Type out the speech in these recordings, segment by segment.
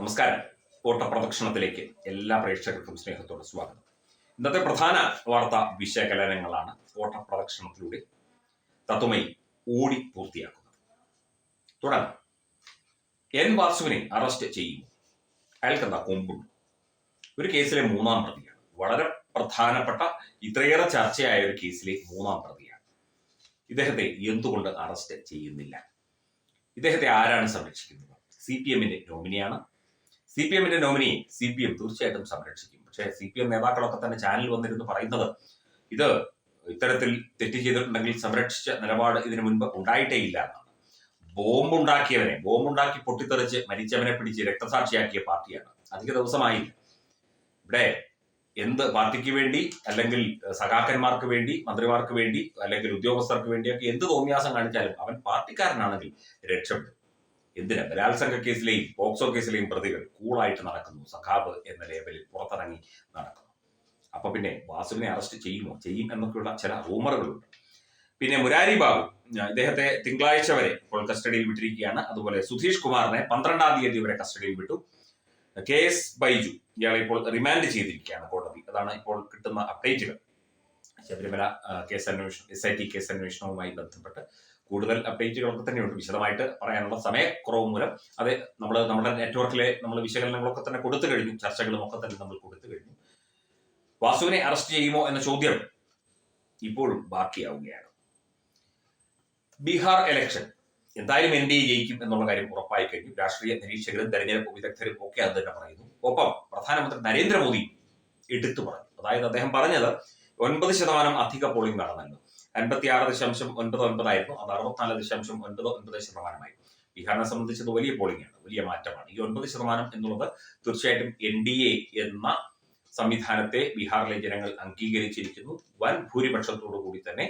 നമസ്കാരം. ഓട്ടപ്രദക്ഷിണത്തിലേക്ക് എല്ലാ പ്രേക്ഷകർക്കും സ്നേഹത്തോടെ സ്വാഗതം. ഇന്നത്തെ പ്രധാന വാർത്താ വിശകലനങ്ങളാണ് ഓട്ടപ്രദക്ഷിണത്തിലൂടെ തത്വമയി ഓടി പൂർത്തിയാക്കുന്നത്. തുടർന്ന് എൻ വാസുവിനെ അറസ്റ്റ് ചെയ്യും അയാൾക്ക് എന്താ കൊമ്പുണ്ട്? ഒരു കേസിലെ മൂന്നാം പ്രതിയാണ്. വളരെ പ്രധാനപ്പെട്ട ഇത്രയേറെ ചർച്ചയായ ഒരു കേസിലെ മൂന്നാം പ്രതിയാണ്. ഇദ്ദേഹത്തെ എന്തുകൊണ്ട് അറസ്റ്റ് ചെയ്യുന്നില്ല? ഇദ്ദേഹത്തെ ആരാണ് സംരക്ഷിക്കുന്നത്? സി പി എമ്മിന്റെ നോമിനിയാണ്. സി പി എമ്മിന്റെ നോമിനി സി പി എം തീർച്ചയായിട്ടും സംരക്ഷിക്കും. പക്ഷേ സി പി എം നേതാക്കളൊക്കെ തന്നെ ചാനൽ വന്നിരുന്നു പറയുന്നത് ഇത് ഇത്തരത്തിൽ തെറ്റ് ചെയ്തിട്ടുണ്ടെങ്കിൽ സംരക്ഷിച്ച നിലപാട് ഇതിനു മുൻപ് ഉണ്ടായിട്ടേ ഇല്ല എന്നാണ് ബോംബുണ്ടാക്കിയവനെ ബോംബുണ്ടാക്കി പൊട്ടിത്തെറിച്ച് മരിച്ചവനെ പിടിച്ച് രക്തസാക്ഷിയാക്കിയ പാർട്ടിയാണ്. അധിക ദിവസമായി ഇവിടെ എന്ത് പാർട്ടിക്ക് വേണ്ടി അല്ലെങ്കിൽ സഖാക്കന്മാർക്ക് വേണ്ടി മന്ത്രിമാർക്ക് വേണ്ടി അല്ലെങ്കിൽ ഉദ്യോഗസ്ഥർക്ക് വേണ്ടിയൊക്കെ എന്ത് തോന്നിയാസം കാണിച്ചാലും അവൻ പാർട്ടിക്കാരനാണെങ്കിൽ രക്ഷപ്പെടും. എന്തിന്? ബലാത്സംഗ കേസിലെയും പോക്സോ കേസിലെയും പ്രതികൾ കൂളായിട്ട് നടക്കുന്നു. സഖാബ് എന്ന ലേബലിൽ പുറത്തിറങ്ങി നടക്കുന്നു. അപ്പൊ പിന്നെ വാസുവിനെ അറസ്റ്റ് ചെയ്യുമോ? ചെയ്യും എന്നൊക്കെയുള്ള ചില റൂമറുകളുണ്ട് പിന്നെ മുരാരി ബാബു ഇദ്ദേഹത്തെ തിങ്കളാഴ്ച വരെ ഇപ്പോൾ കസ്റ്റഡിയിൽ വിട്ടിരിക്കുകയാണ്. അതുപോലെ സുധീഷ് കുമാറിനെ പന്ത്രണ്ടാം തീയതി വരെ കസ്റ്റഡിയിൽ വിട്ടു. കെ എസ് ബൈജു ഇയാളെ ഇപ്പോൾ റിമാൻഡ് ചെയ്തിരിക്കുകയാണ് കോടതി. അതാണ് ഇപ്പോൾ കിട്ടുന്ന അപ്ഡേറ്റുകൾ ശബരിമല കേസ് അന്വേഷണം എസ് ഐ ടി കേസ് അന്വേഷണവുമായി ബന്ധപ്പെട്ട് കൂടുതൽ അപ്ഡേറ്റുകളൊക്കെ തന്നെയുണ്ട്. വിശദമായിട്ട് പറയാനുള്ള സമയക്കുറവ് മൂലം. അത് നമ്മൾ നമ്മുടെ നെറ്റ്വർക്കിലെ നമ്മൾ വിശകലനങ്ങളൊക്കെ തന്നെ കൊടുത്തു കഴിഞ്ഞു. ചർച്ചകളും ഒക്കെ തന്നെ നമ്മൾ കൊടുത്തു കഴിഞ്ഞു. വാസുവിനെ അറസ്റ്റ് ചെയ്യുമോ എന്ന ചോദ്യം ഇപ്പോഴും ബാക്കിയാവുകയാണ്. ബീഹാർ ഇലക്ഷൻ എന്തായാലും എൻ ഡി എ ജയിക്കും എന്നുള്ള കാര്യം ഉറപ്പായി കഴിഞ്ഞു. രാഷ്ട്രീയ നിരീക്ഷകരും തെരഞ്ഞെടുപ്പ് വിദഗ്ധരും ഒക്കെ അത് തന്നെ പറയുന്നു. ഒപ്പം പ്രധാനമന്ത്രി നരേന്ദ്രമോദി എടുത്തു പറഞ്ഞു. അതായത് അദ്ദേഹം പറഞ്ഞത് ഒൻപത് ശതമാനം അധിക പോളിംഗ് നടന്നല്ലോ. അൻപത്തി ആറ് ദശാംശം ഒൻപത് ഒൻപതായിരുന്നു അത് അറുപത്തിനാല് ദശാംശം ഒൻപത് ഒൻപത് ശതമാനമായി. ബീഹാറിനെ സംബന്ധിച്ചത് വലിയ പോളിംഗാണ് വലിയ മാറ്റമാണ്. ഈ ഒൻപത് ശതമാനം എന്നുള്ളത് തീർച്ചയായിട്ടും എൻ ഡി എ എന്ന സംവിധാനത്തെ ബീഹാറിലെ ജനങ്ങൾ അംഗീകരിച്ചിരിക്കുന്നു. വൻ ഭൂരിപക്ഷത്തോടു കൂടി തന്നെ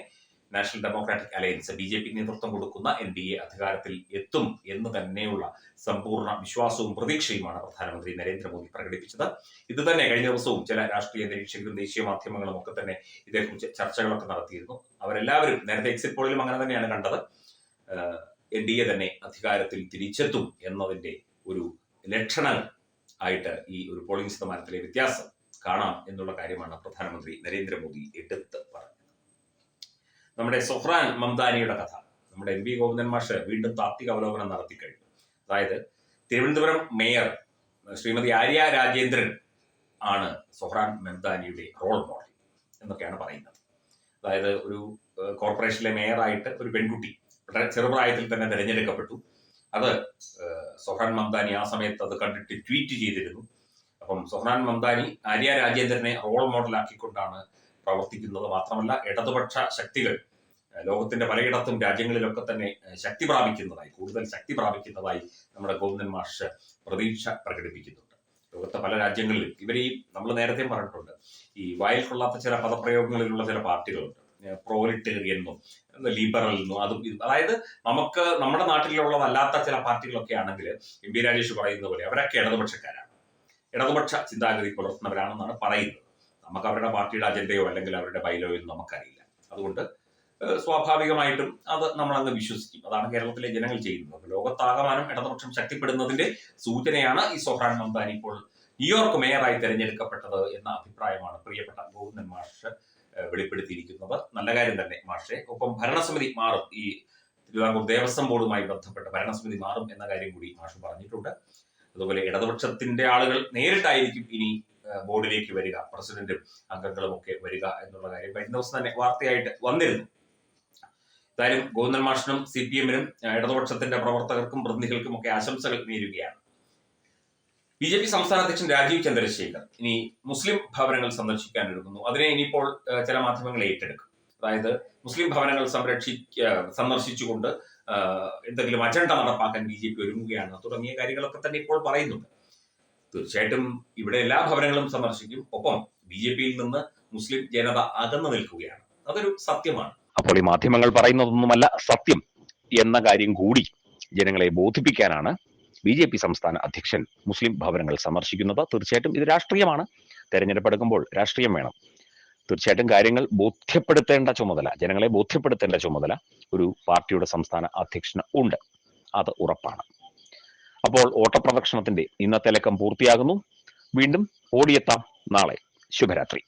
national democratic alliance B J P നേതൃത്വം കൊടുക്കുന്ന എൻ ഡി എ അധികാരത്തിൽ എത്തും എന്ന് തന്നെയുള്ള സമ്പൂർണ വിശ്വാസവും പ്രതീക്ഷയുമാണ് പ്രധാനമന്ത്രി നരേന്ദ്രമോദി പ്രകടിപ്പിച്ചത്. ഇത് തന്നെ കഴിഞ്ഞ ദിവസവും ചില രാഷ്ട്രീയ നിരീക്ഷകരും ദേശീയ മാധ്യമങ്ങളും ഒക്കെ തന്നെ ഇതേക്കുറിച്ച് ചർച്ചകളൊക്കെ നടത്തിയിരുന്നു. അവരെല്ലാവരും നേരത്തെ എക്സിറ്റ് പോളിലും അങ്ങനെ തന്നെയാണ് കണ്ടത്. എൻ ഡി എ തന്നെ അധികാരത്തിൽ തിരിച്ചെത്തും എന്നതിന്റെ ഒരു ലക്ഷണം ആയിട്ട് ഈ ഒരു പോളിംഗ് ശതമാനത്തിലെ വ്യത്യാസം കാണാം എന്നുള്ള കാര്യമാണ് പ്രധാനമന്ത്രി നരേന്ദ്രമോദി എടുത്ത് പറഞ്ഞത്. നമ്മുടെ സൊഹ്റാൻ മംദാനിയുടെ കഥ. നമ്മുടെ എം വി ഗോവിന്ദൻ മാഷ് വീണ്ടും താത്വിക അവലോകനം നടത്തി കഴിഞ്ഞു. അതായത് തിരുവനന്തപുരം മേയർ ശ്രീമതി ആര്യ രാജേന്ദ്രൻ ആണ് സൊഹ്റാൻ മംദാനിയുടെ റോൾ മോഡൽ എന്നൊക്കെയാണ് പറയുന്നത്. അതായത് ഒരു കോർപ്പറേഷനിലെ മേയറായിട്ട് ഒരു പെൺകുട്ടി വളരെ ചെറുപ്രായത്തിൽ തന്നെ തിരഞ്ഞെടുക്കപ്പെട്ടു. അത് ഏഹ്, സൊഹ്റാൻ മംദാനി ആ സമയത്ത് അത് കണ്ടിട്ട് ട്വീറ്റ് ചെയ്തിരുന്നു. അപ്പം സൊഹ്റാൻ മംദാനി ആര്യ രാജേന്ദ്രനെ റോൾ മോഡലാക്കിക്കൊണ്ടാണ് പ്രവർത്തിക്കുന്നത്. മാത്രമല്ല ഇടതുപക്ഷ ശക്തികൾ ലോകത്തിന്റെ പലയിടത്തും രാജ്യങ്ങളിലൊക്കെ തന്നെ ശക്തി പ്രാപിക്കുന്നതായി കൂടുതൽ ശക്തി പ്രാപിക്കുന്നതായി നമ്മുടെ ഗോവിന്ദൻ മാഷ് പ്രതീക്ഷ പ്രകടിപ്പിക്കുന്നുണ്ട്. ലോകത്തെ പല രാജ്യങ്ങളിലും ഇവർ ഈ നമ്മൾ നേരത്തെ പറഞ്ഞിട്ടുണ്ട് ഈ വായിൽ കൊള്ളാത്ത ചില പദപ്രയോഗങ്ങളിലുള്ള ചില പാർട്ടികളുണ്ട്. പ്രോലിറ്റേറിയൻ എന്നും ലിബറൽ എന്നും അതും അതായത് നമുക്ക് നമ്മുടെ നാട്ടിലുള്ളതല്ലാത്ത ചില പാർട്ടികളൊക്കെ ആണെങ്കിൽ എം പി രാജേഷ് പറയുന്ന പോലെ അവരൊക്കെ ഇടതുപക്ഷക്കാരാണ്. ഇടതുപക്ഷ ചിന്താഗതി പുലർത്തുന്നവരാണെന്നാണ് പറയുന്നത്. നമുക്ക് അവരുടെ പാർട്ടിയുടെ അജണ്ടയോ അല്ലെങ്കിൽ അവരുടെ ബൈലോയോ നമുക്കറിയില്ല. അതുകൊണ്ട് സ്വാഭാവികമായിട്ടും അത് നമ്മൾ അങ്ങ് വിശ്വസിക്കും. അതാണ് കേരളത്തിലെ ജനങ്ങൾ ചെയ്യുന്നത്. ലോകത്താകമാനം ഇടതുപക്ഷം ശക്തിപ്പെടുന്നതിന്റെ സൂചനയാണ് ഈ സൊഹ്രാൻ മംദാനി ഇപ്പോൾ ന്യൂയോർക്ക് മേയറായി തെരഞ്ഞെടുക്കപ്പെട്ടത് എന്ന അഭിപ്രായമാണ് പ്രിയപ്പെട്ട ഗോവിന്ദൻ മാഷ് വെളിപ്പെടുത്തിയിരിക്കുന്നത്. നല്ല കാര്യം തന്നെ മാഷെ. ഒപ്പം ഭരണസമിതി മാറും. ഈ തിരുവിതാംകൂർ ദേവസ്വം ബോർഡുമായി ബന്ധപ്പെട്ട് ഭരണസമിതി മാറും എന്ന കാര്യം കൂടി മാഷ് പറഞ്ഞിട്ടുണ്ട്. അതുപോലെ ഇടതുപക്ഷത്തിന്റെ ആളുകൾ നേരിട്ടായിരിക്കും ഇനി ബോർഡിലേക്ക് വരിക പ്രസിഡന്റും അംഗങ്ങളും ഒക്കെ വരിക എന്നുള്ള കാര്യം കഴിഞ്ഞ ദിവസം തന്നെ വാർത്തയായിട്ട് വന്നിരുന്നു. എന്തായാലും ഗോവിന്ദൻ മാഷിനും സി പി എമ്മിനും ഇടതുപക്ഷത്തിന്റെ പ്രവർത്തകർക്കും പ്രതിനിധികൾക്കും ഒക്കെ ആശംസകൾ നേരുകയാണ്. ബി ജെ പി സംസ്ഥാന അധ്യക്ഷൻ രാജീവ് ചന്ദ്രശേഖർ ഇനി മുസ്ലിം ഭവനങ്ങൾ സന്ദർശിക്കാൻ ഒരുങ്ങുന്നു. അതിനെ ഇനിയിപ്പോൾ ചില മാധ്യമങ്ങൾ ഏറ്റെടുക്കും. അതായത് മുസ്ലിം ഭവനങ്ങൾ സംരക്ഷിക്ക സന്ദർശിച്ചുകൊണ്ട് എന്തെങ്കിലും അജണ്ട നടപ്പാക്കാൻ ബി ജെ പി ഒരുങ്ങുകയാണ്. തുടങ്ങിയ കാര്യങ്ങളൊക്കെ തന്നെ ഇപ്പോൾ പറയുന്നുണ്ട്. തീർച്ചയായിട്ടും ഇവിടെ എല്ലാ ഭവനങ്ങളും സന്ദർശിക്കും. ഒപ്പം ബി ജെ പിയിൽ നിന്ന് മുസ്ലിം ജനത അകന്നു നിൽക്കുകയാണ്. അതൊരു സത്യമാണ്. അപ്പോൾ ഈ മാധ്യമങ്ങൾ പറയുന്നതൊന്നുമല്ല സത്യം എന്ന കാര്യം കൂടി ജനങ്ങളെ ബോധിപ്പിക്കാനാണ് ബി ജെ പി സംസ്ഥാന അധ്യക്ഷൻ മുസ്ലിം ഭവനങ്ങൾ സന്ദർശിക്കുന്നത്. തീർച്ചയായിട്ടും ഇത് രാഷ്ട്രീയമാണ്. തെരഞ്ഞെടുപ്പെടുക്കുമ്പോൾ രാഷ്ട്രീയം വേണം. തീർച്ചയായിട്ടും കാര്യങ്ങൾ ബോധ്യപ്പെടുത്തേണ്ട ചുമതല ജനങ്ങളെ ബോധ്യപ്പെടുത്തേണ്ട ചുമതല ഒരു പാർട്ടിയുടെ സംസ്ഥാന അധ്യക്ഷന് ഉണ്ട്. അത് ഉറപ്പാണ്. അപ്പോൾ ഓട്ടപ്രദക്ഷിണത്തിന്റെ ഇന്നത്തെ ലക്കം പൂർത്തിയാകുന്നു. വീണ്ടും ഓടിയെത്താം നാളെ. ശുഭരാത്രി.